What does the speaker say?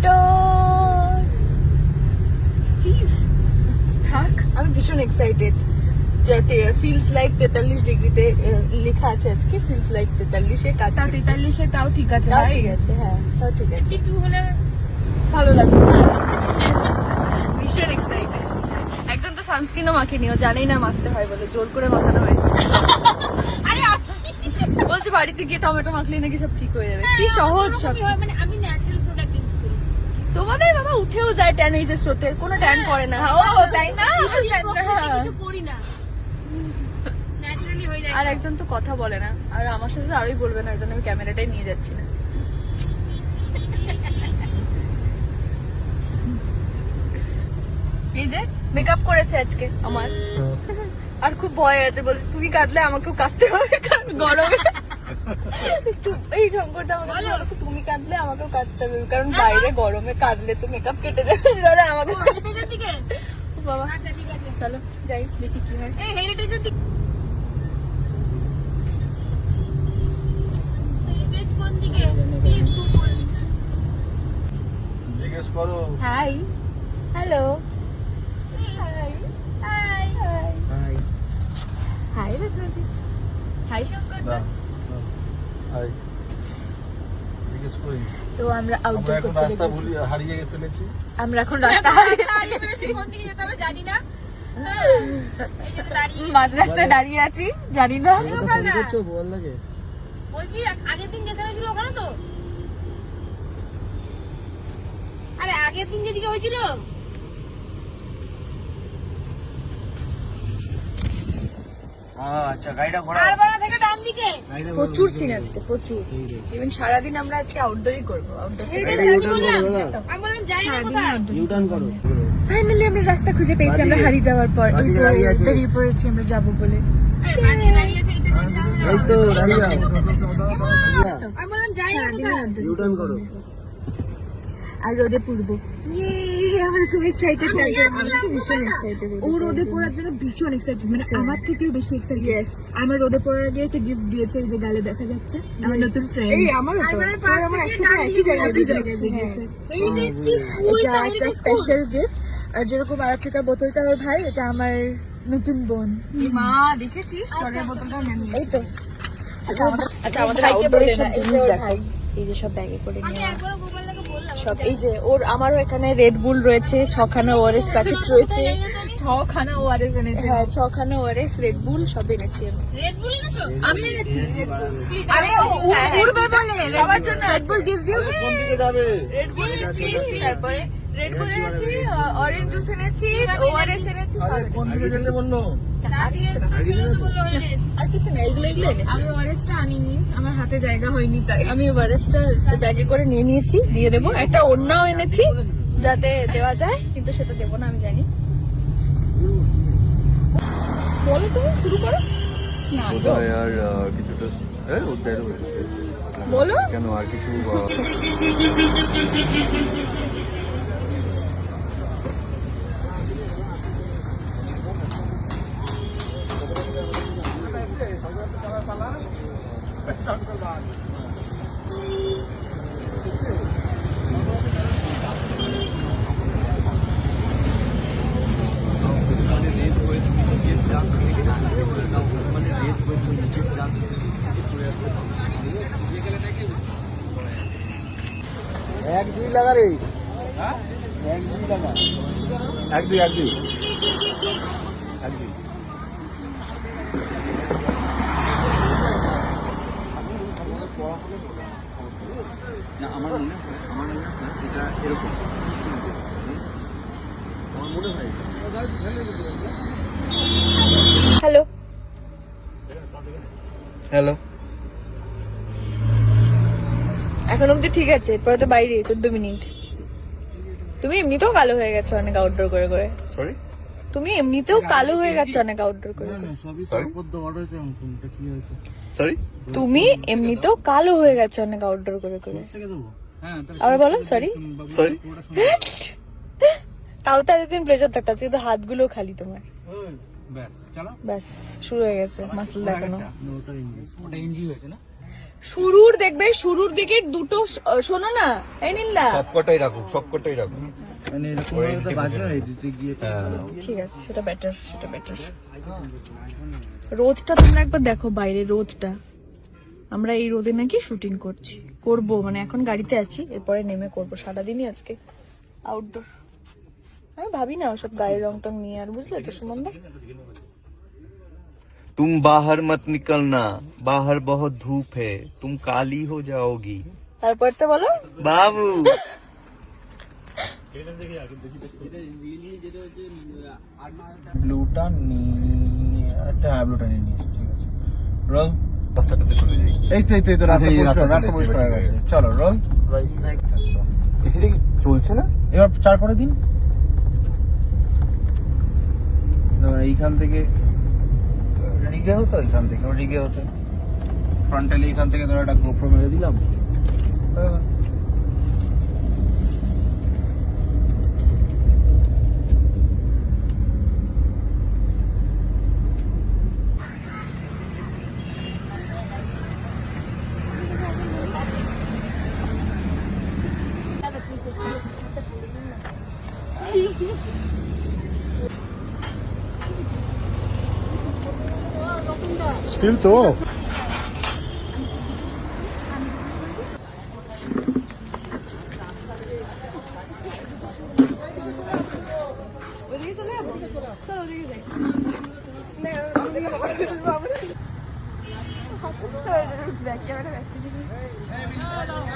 Victor please থাক আমি ভীষণ এক্সাইটেড যাতে ফিলস লাইক তেতাল্লিশ ডিগ্রিতে লেখা আছে আজকে ফিলস লাইক তেতাল্লিশে কাজ তেতাল্লিশে তাও ঠিক আছে তাও ঠিক আছে হ্যাঁ তাও ঠিক আছে। একটু হলে ভালো লাগবে। ভীষণ এক্সাইটেড একজন তো সানস্ক্রিনও মাখেনি ও জানেই না মাখতে হয় বলে জোর করে মাখানো হয়েছে। আরে বলছে বাড়িতে গিয়ে টমেটো মাখলে নাকি সব ঠিক হয়ে যাবে। কি সহজ সব মানে আমি তোমাদের বাবা উঠেও যায় ট্যান এই যে স্রোতে কোনো ট্যান পড়ে না। ও তাই না? হ্যাঁ। কিছু করি না। ন্যাচারালি হয়ে যায় আর একজন তো কথা বলে না আর আমার সাথে আরোই বলবে না ওই জন্য আমি ক্যামেরাটাই নিয়ে যাচ্ছি না। এই যে মেকআপ করেছে আজকে আমার। আর খুব ভয় আছে বলছে তুমি কাঁদলে আমাকেও কাঁদতে হবে কারণ গরমে এই শঙ্করটা আমাকে বলো। বলছে তুমি কাঁদলে আমাকেও কাঁদতে হবে কারণ বাইরে গরমে কাঁদলে তো মেকআপ কেটে যাবে দাদা আমাকে বাবা। আচ্ছা ঠিক আছে। চলো যাই দেখি কি হয়। এই হেরিটেজের দিকে জিজ্ঞেস করো। Hi hello hi hi hi hi hi Shankar না হাই জিজ্ঞেস করি তো আমরা আউটডোর এখন রাস্তা ভুলি হারিয়ে ফেলেছি। আমরা এখন রাস্তা হারিয়ে দাঁড়িয়ে কোন দিকে যেতে হবে জানি না। এই জন্য দাঁড়িয়ে মাঝ রাস্তায় দাঁড়িয়ে আছি জানি না। বল লাগে। বলছি আগের দিন যেখানে ছিল ওখানে তো? আরে আগের দিন যেদিকে হয়েছিল আচ্ছা গাড়িটা ঘোরা তারপরে থেকে ডান দিকে। প্রচুর সিন আজকে প্রচুর। ইভেন সারাদিন আমরা আজকে আউটডোরই করব আউটডোর আমি বললাম যাই না কোথায়? ইউটার্ন করো। ফাইনালি আমরা রাস্তা খুঁজে পেয়েছি আমরা হারিয়ে যাওয়ার পর এই যে বেরিয়ে পড়েছি আমরা যাব বলে। আরে বানিয়ে দাঁড়িয়ে আছে এটা দেখতে হবে না। এই তো দাঁড়িয়ে আমি বললাম যাই না কোথায়? ইউটার্ন করো। আর রোদে পড়ব। ইয়ে আমার খুব এক্সাইটেড লাগছে আমি ভীষণ এক্সাইটেড ও রোদে পড়ার জন্য ভীষণ এক্সাইটেড মানে আমার থেকেও বেশি এক্সাইটেড আমার রোদে পড়ার আগে একটা গিফট দিয়েছে যে গালে দেখা যাচ্ছে। আমার নতুন ফ্রেন্ড এই আমার আমার একসাথে একই জায়গায় দিয়েছে কি স্কুল এটা একটা স্পেশাল গিফট আর যেরকম আরাত্রিকার বোতলটা ওর ভাই এটা আমার নতুন বোন। মা দেখেছিস? জলের বোতলটা নিয়ে এই তো। আচ্ছা আমাদের আউটডোরে সব জিনিস দেখো এই যে সব ব্যাগে করে আমি নিয়ে একবার গোপাল দাকে বললাম সব। এই যে ওর আমারও এখানে রেড বুল রয়েছে ছখানা ওআরএস প্যাকেট রয়েছে। ছখানা ও আর এস এনেছে। হ্যাঁ ছখানা ওআরএস রেড বুল সব এনেছি আমি। রেড বুল এনেছো? আমি এনেছি। আরে উড়বে বলে। সবার জন্য Red Bull gives you Red Bull তারপরে রেড বুল এনেছি অরেঞ্জ জুস এনেছি ওআরএস এনেছি সব আরে কোন দিকে যেতে বলল? আর কিছু না এগুলো এগুলো আমি ওআরএসটা আনিনি আমার হাতে জায়গা হয়নি তাই আমি ব্যাগে করে নিয়ে নিয়েছি দিয়ে দেবো। একটা ওড়নাও এনেছি যাতে দেওয়া যায় কিন্তু সেটা দেবো না আমি জানি। তুমি শুরু করো। না কিছুটা বলো। কেন আর কিছু এক দুই লাগা রে এক দুই লাগা এক দুই এক দুই। এক দুই না আমার মনে হয় আমার মনে হয় এটা এরকম আমার মনে হয় হ্যালো হ্যালো এখন অব্দি ঠিক আছে এরপরে তো বাইরে চোদ্দ মিনিট। তুমি এমনিতেও কালো হয়ে গেছো অনেক আউটডোর করে করে। সরি তুমি এমনিতেও কালো হয়ে গেছো অনেক আউটডোর করে সরি তুমি এমনিতেও কালো হয়ে গেছো অনেক আউটডোর করে করে। হ্যাঁ আবার বলো সরি সরি তাও তো এতদিন প্লেজার থাকতো আজকে তো হাতগুলো খালি তোমার। ব্যাস শুরু হয়ে গেছে মাসল দেখানো। ওটা এনজি হয়েছে না? শুরুর দেখবে শুরুর দিকে দুটো শোনো না এই নীলা সবকটাই রাখুক সবকটাই রাখুক। মানে গিয়ে ঠিক আছে সেটা বেটার সেটা বেটার রোদটা তোমরা একবার দেখো বাইরে রোদটা। আমরা এই রোদে নাকি শুটিং করছি। করব মানে এখন গাড়িতে আছি এরপরে নেমে করব। সারাদিনই আজকে আউটডোর আমি ভাবি না ওসব গায়ের রং টং নিয়ে আর বুঝলে তো সুমনদা तुम बाहर मत निकलना बाहर बहुत धूप है तुम काली हो जाओगी তারপরটা বলো बाबू ব্লুটা নিয়ে একটা হ্যাঁ ব্লুটা নিয়ে নিয়েছি ঠিক আছে রোল রাস্তাটাতে চলে যাই এই তো এই তো এই তো রাস্তা আচ্ছা, এই পরিষ্কার রাস্তাটা রাস্তা পরিষ্কার হয়ে ঠিক গেছে চলো রোল এসি দেখি চলছে না এবার চার করে দিন এইখান থেকে, রিগে হতো এইখান থেকে রিগে হতো। ফ্রন্টালি এখান থেকে ধরো একটা গোপ্রো মেরে দিলাম। স্টিল তো ব্যাগ ক্যামেরা ব্যাগ